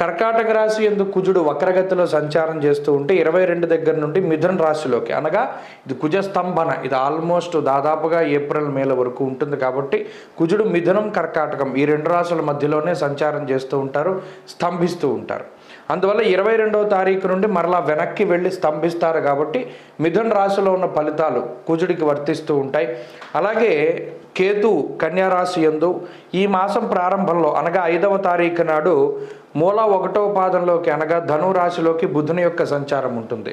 కర్కాటక రాశి ఎందుకు కుజుడు వక్రగతిలో సంచారం చేస్తూ ఉంటే ఇరవై రెండు దగ్గర నుండి మిథున రాశిలోకి. అనగా ఇది కుజ స్తంభన. ఇది ఆల్మోస్ట్ దాదాపుగా ఏప్రిల్ మేల వరకు ఉంటుంది కాబట్టి కుజుడు మిథునం కర్కాటకం ఈ రెండు రాశుల మధ్యలోనే సంచారం చేస్తూ ఉంటారు స్తంభిస్తూ ఉంటారు. అందువల్ల ఇరవై రెండవ తారీఖు నుండి మరలా వెనక్కి వెళ్ళి స్తంభిస్తారు కాబట్టి మిథున రాశిలో ఉన్న ఫలితాలు కుజుడికి వర్తిస్తూ ఉంటాయి. అలాగే కేతు కన్యారాశి ఎందు ఈ మాసం ప్రారంభంలో అనగా ఐదవ తారీఖు నాడు మూల ఒకటవ పాదంలోకి అనగా ధను రాశిలోకి బుధుని యొక్క సంచారం ఉంటుంది.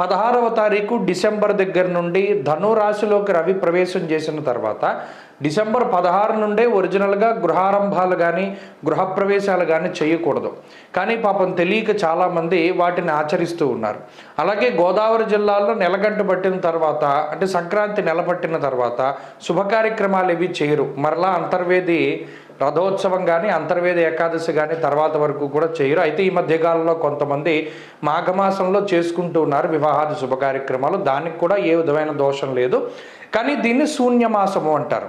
పదహారవ తారీఖు డిసెంబర్ దగ్గర నుండి ధనురాశిలోకి రవి ప్రవేశం చేసిన తర్వాత డిసెంబర్ పదహారు నుండే ఒరిజినల్గా గృహారంభాలు కానీ గృహప్రవేశాలు కానీ చేయకూడదు. కానీ పాపం తెలియక చాలామంది వాటిని ఆచరిస్తూ ఉన్నారు. అలాగే గోదావరి జిల్లాలో నెలగంట పట్టిన తర్వాత అంటే సంక్రాంతి నెల పట్టిన తర్వాత శుభ కార్యక్రమాలు ఇవి చేయరు. మరలా అంతర్వేది రథోత్సవం కానీ అంతర్వేద ఏకాదశి కానీ తర్వాత వరకు కూడా చేయరు. అయితే ఈ మధ్యకాలంలో కొంతమంది మాఘమాసంలో చేసుకుంటూ ఉన్నారు వివాహాది శుభ కార్యక్రమాలు. దానికి కూడా ఏ విధమైన దోషం లేదు. కానీ దీన్ని శూన్యమాసము అంటారు.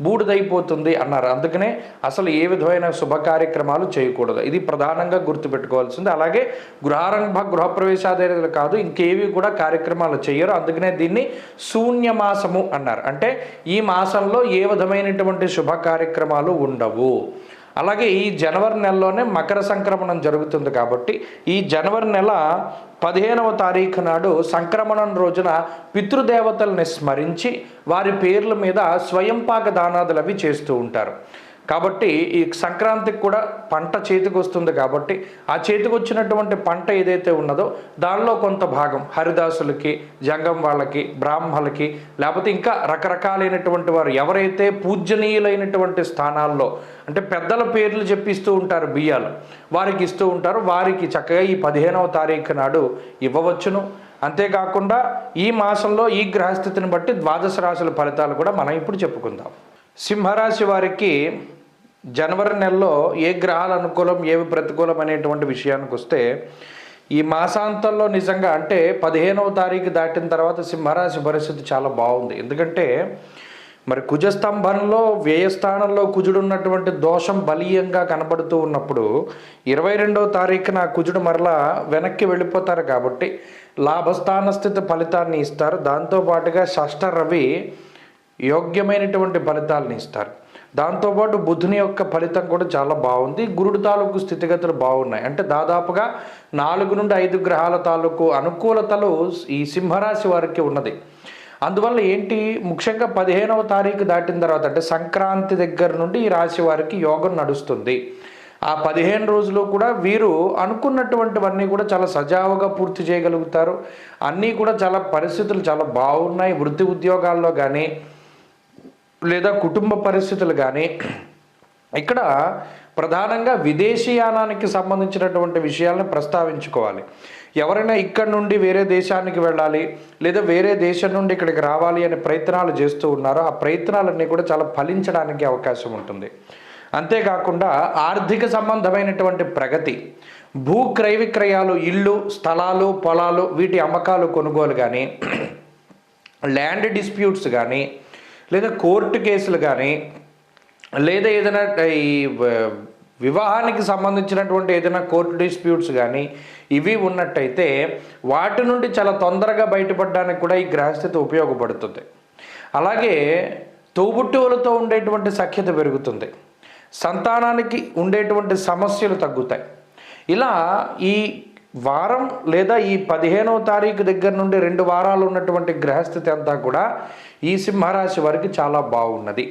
బూడిదైపోతుంది అన్నారు. అందుకనే అసలు ఏ విధమైన శుభ కార్యక్రమాలు చేయకూడదు. ఇది ప్రధానంగా గుర్తుపెట్టుకోవాల్సింది. అలాగే గృహారంభ గృహప్రవేశాదేలు కాదు ఇంకేవి కూడా కార్యక్రమాలు చేయరు. అందుకనే దీన్ని శూన్య మాసము అన్నారు. అంటే ఈ మాసంలో ఏ విధమైనటువంటి శుభ కార్యక్రమాలు ఉండవు. అలాగే ఈ జనవరి నెలలోనే మకర సంక్రమణం జరుగుతుంది కాబట్టి ఈ జనవరి నెల పదిహేనవ తారీఖు నాడు సంక్రమణం రోజున పితృదేవతల్ని స్మరించి వారి పేర్ల మీద స్వయంపాక దానాదులు అవి చేస్తూ ఉంటారు. కాబట్టి ఈ సంక్రాంతికి కూడా పంట చేతికి వస్తుంది కాబట్టి ఆ చేతికి వచ్చినటువంటి పంట ఏదైతే ఉన్నదో దానిలో కొంత భాగం హరిదాసులకి జంగం వాళ్ళకి బ్రాహ్మలకి లేకపోతే ఇంకా రకరకాలైనటువంటి వారు ఎవరైతే పూజనీయులైనటువంటి స్థానాల్లో అంటే పెద్దల పేర్లు చెప్పిస్తూ ఉంటారు బియ్యాలు వారికి ఇస్తూ ఉంటారు వారికి చక్కగా ఈ పదిహేనవ తారీఖు నాడు ఇవ్వవచ్చును. అంతేకాకుండా ఈ మాసంలో ఈ గ్రహస్థితిని బట్టి ద్వాదశ రాశుల ఫలితాలు కూడా మనం ఇప్పుడు చెప్పుకుందాం. సింహరాశి వారికి జనవరి నెలలో ఏ గ్రహాలు అనుకూలం ఏవి ప్రతికూలం అనేటువంటి విషయానికి వస్తే ఈ మాసాంతంలో నిజంగా అంటే పదిహేనవ తారీఖు దాటిన తర్వాత సింహరాశి పరిస్థితి చాలా బాగుంది. ఎందుకంటే మరి కుజస్తంభంలో వ్యయస్థానంలో కుజుడు ఉన్నటువంటి దోషం బలీయంగా కనబడుతూ ఉన్నప్పుడు ఇరవై రెండవ తారీఖున కుజుడు మరలా వెనక్కి వెళ్ళిపోతారు కాబట్టి లాభస్థాన స్థితి ఫలితాన్ని ఇస్తారు. దాంతోపాటుగా షష్ఠ రవి యోగ్యమైనటువంటి ఫలితాలను ఇస్తారు. దాంతోపాటు బుధుని యొక్క ఫలితం కూడా చాలా బాగుంది. గురుడు తాలూకు స్థితిగతులు బాగున్నాయి. అంటే దాదాపుగా నాలుగు నుండి ఐదు గ్రహాల తాలూకు అనుకూలతలు ఈ సింహరాశి వారికి ఉన్నది. అందువల్ల ఏంటి? ముఖ్యంగా పదిహేనవ తారీఖు దాటిన తర్వాత అంటే సంక్రాంతి దగ్గర నుండి ఈ రాశి వారికి యోగం నడుస్తుంది. ఆ పదిహేను రోజులు కూడా వీరు అనుకున్నటువంటివన్నీ కూడా చాలా సజావుగా పూర్తి చేయగలుగుతారు. అన్నీ కూడా చాలా పరిస్థితులు చాలా బాగున్నాయి. వృత్తి ఉద్యోగాల్లో కానీ లేదా కుటుంబ పరిస్థితులు కానీ ఇక్కడ ప్రధానంగా విదేశీయానానికి సంబంధించినటువంటి విషయాలను ప్రస్తావించుకోవాలి. ఎవరైనా ఇక్కడ నుండి వేరే దేశానికి వెళ్ళాలి లేదా వేరే దేశం నుండి ఇక్కడికి రావాలి అనే ప్రయత్నాలు చేస్తూ ఉన్నారో ఆ ప్రయత్నాలన్నీ కూడా చాలా ఫలించడానికి అవకాశం ఉంటుంది. అంతేకాకుండా ఆర్థిక సంబంధమైనటువంటి ప్రగతి భూ క్రయ విక్రయాలు ఇళ్ళు స్థలాలు పొలాలు వీటి అమ్మకాలు కొనుగోలు కానీ ల్యాండ్ డిస్ప్యూట్స్ కానీ లేదా కోర్టు కేసులు కానీ లేదా ఏదైనా ఈ వివాహానికి సంబంధించినటువంటి ఏదైనా కోర్టు డిస్ప్యూట్స్ కానీ ఇవి ఉన్నట్టయితే వాటి నుండి చాలా తొందరగా బయటపడడానికి కూడా ఈ గ్రహస్థితి ఉపయోగపడుతుంది. అలాగే తోబుట్టువులతో ఉండేటువంటి సఖ్యత పెరుగుతుంది. సంతానానికి ఉండేటువంటి సమస్యలు తగ్గుతాయి. ఇలా ఈ వారం లేదా ఈ పదిహేనవ తారీఖు దగ్గర నుండి రెండు వారాలు ఉన్నటువంటి గ్రహస్థితి అంతా కూడా ఈ సింహరాశి వారికి చాలా బాగున్నది.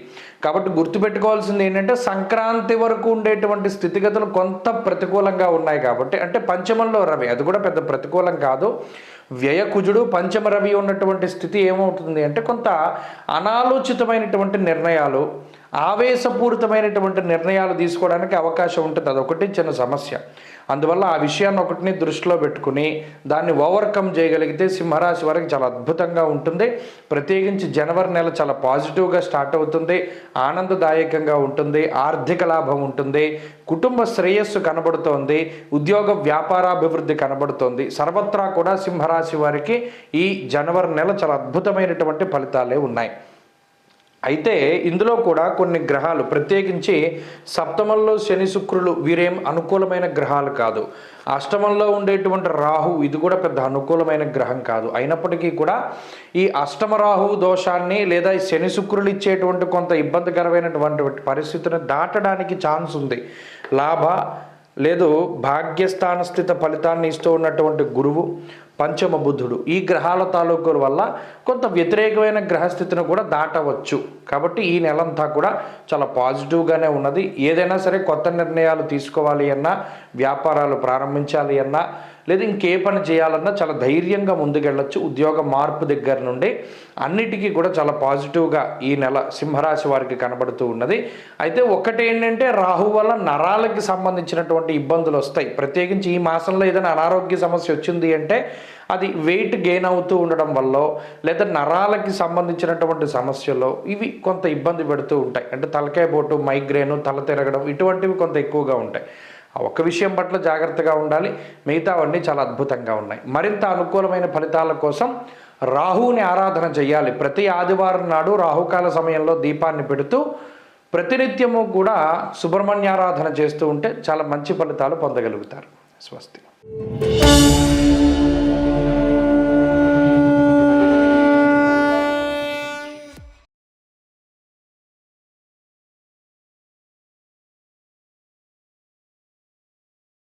కాబట్టి గుర్తుపెట్టుకోవాల్సింది ఏంటంటే సంక్రాంతి వరకు ఉండేటువంటి స్థితిగతులు కొంత ప్రతికూలంగా ఉన్నాయి కాబట్టి అంటే పంచమంలో రవి అది కూడా పెద్ద ప్రతికూలం కాదు. వ్యయకుజుడు పంచమ రవి ఉన్నటువంటి స్థితి ఏమవుతుంది అంటే కొంత అనాలోచితమైనటువంటి నిర్ణయాలు ఆవేశపూరితమైనటువంటి నిర్ణయాలు తీసుకోవడానికి అవకాశం ఉంటుంది. అదొకటి చిన్న సమస్య. అందువల్ల ఆ విషయాన్ని ఒకటిని దృష్టిలో పెట్టుకుని దాన్ని ఓవర్కమ్ చేయగలిగితే సింహరాశి వారికి చాలా అద్భుతంగా ఉంటుంది. ప్రత్యేకించి జనవరి నెల చాలా పాజిటివ్గా స్టార్ట్ అవుతుంది. ఆనందదాయకంగా ఉంటుంది. ఆర్థిక లాభం ఉంటుంది. కుటుంబ శ్రేయస్సు కనబడుతోంది. ఉద్యోగ వ్యాపారాభివృద్ధి కనబడుతోంది. సర్వత్రా కూడా సింహరాశి వారికి ఈ జనవరి నెల చాలా అద్భుతమైనటువంటి ఫలితాలే ఉన్నాయి. అయితే ఇందులో కూడా కొన్ని గ్రహాలు ప్రత్యేకించి సప్తమంలో శని శుక్రులు వీరేం అనుకూలమైన గ్రహాలు కాదు. అష్టమంలో ఉండేటువంటి రాహు ఇది కూడా పెద్ద అనుకూలమైన గ్రహం కాదు. అయినప్పటికీ కూడా ఈ అష్టమ రాహు దోషాన్ని లేదా శని శుక్రులు ఇచ్చేటువంటి కొంత ఇబ్బందికరమైనటువంటి పరిస్థితిని దాటడానికి ఛాన్స్ ఉంది. లాభ లేదు భాగ్యస్థాన స్థిత ఫలితాన్ని ఇస్తూ ఉన్నటువంటి గురువు పంచమ బుద్ధుడు ఈ గ్రహాల తాలూకుల వల్ల కొంత వ్యతిరేకమైన గ్రహస్థితిని కూడా దాటవచ్చు. కాబట్టి ఈ నెలంతా కూడా చాలా పాజిటివ్గానే ఉన్నది. ఏదైనా సరే కొత్త నిర్ణయాలు తీసుకోవాలి అన్నా వ్యాపారాలు ప్రారంభించాలి అన్నా లేదా ఇంకే పని చేయాలన్నా చాలా ధైర్యంగా ముందుకెళ్ళొచ్చు. ఉద్యోగ మార్పు దగ్గర నుండి అన్నిటికీ కూడా చాలా పాజిటివ్గా ఈ నెల సింహరాశి వారికి కనబడుతూ ఉన్నది. అయితే ఒకటి ఏంటంటే రాహు వల్ల నరాలకి సంబంధించినటువంటి ఇబ్బందులు వస్తాయి. ప్రత్యేకించి ఈ మాసంలో ఏదైనా అనారోగ్య సమస్య వచ్చింది అంటే అది వెయిట్ గెయిన్ అవుతూ ఉండడం వల్ల లేదా నరాలకి సంబంధించినటువంటి సమస్యలు ఇవి కొంత ఇబ్బంది పెడుతూ ఉంటాయి. అంటే తలకాయ పోటు మైగ్రేను తల తిరగడం ఇటువంటివి కొంత ఎక్కువగా ఉంటాయి. ఆ ఒక్క విషయం పట్ల జాగ్రత్తగా ఉండాలి. మిగతావన్నీ చాలా అద్భుతంగా ఉన్నాయి. మరింత అనుకూలమైన ఫలితాల కోసం రాహువుని ఆరాధన చేయాలి. ప్రతి ఆదివారం నాడు రాహుకాల సమయంలో దీపాన్ని పెడుతూ ప్రతినిత్యము కూడా సుబ్రహ్మణ్యారాధన చేస్తూ ఉంటే చాలా మంచి ఫలితాలు పొందగలుగుతారు. స్వస్తి.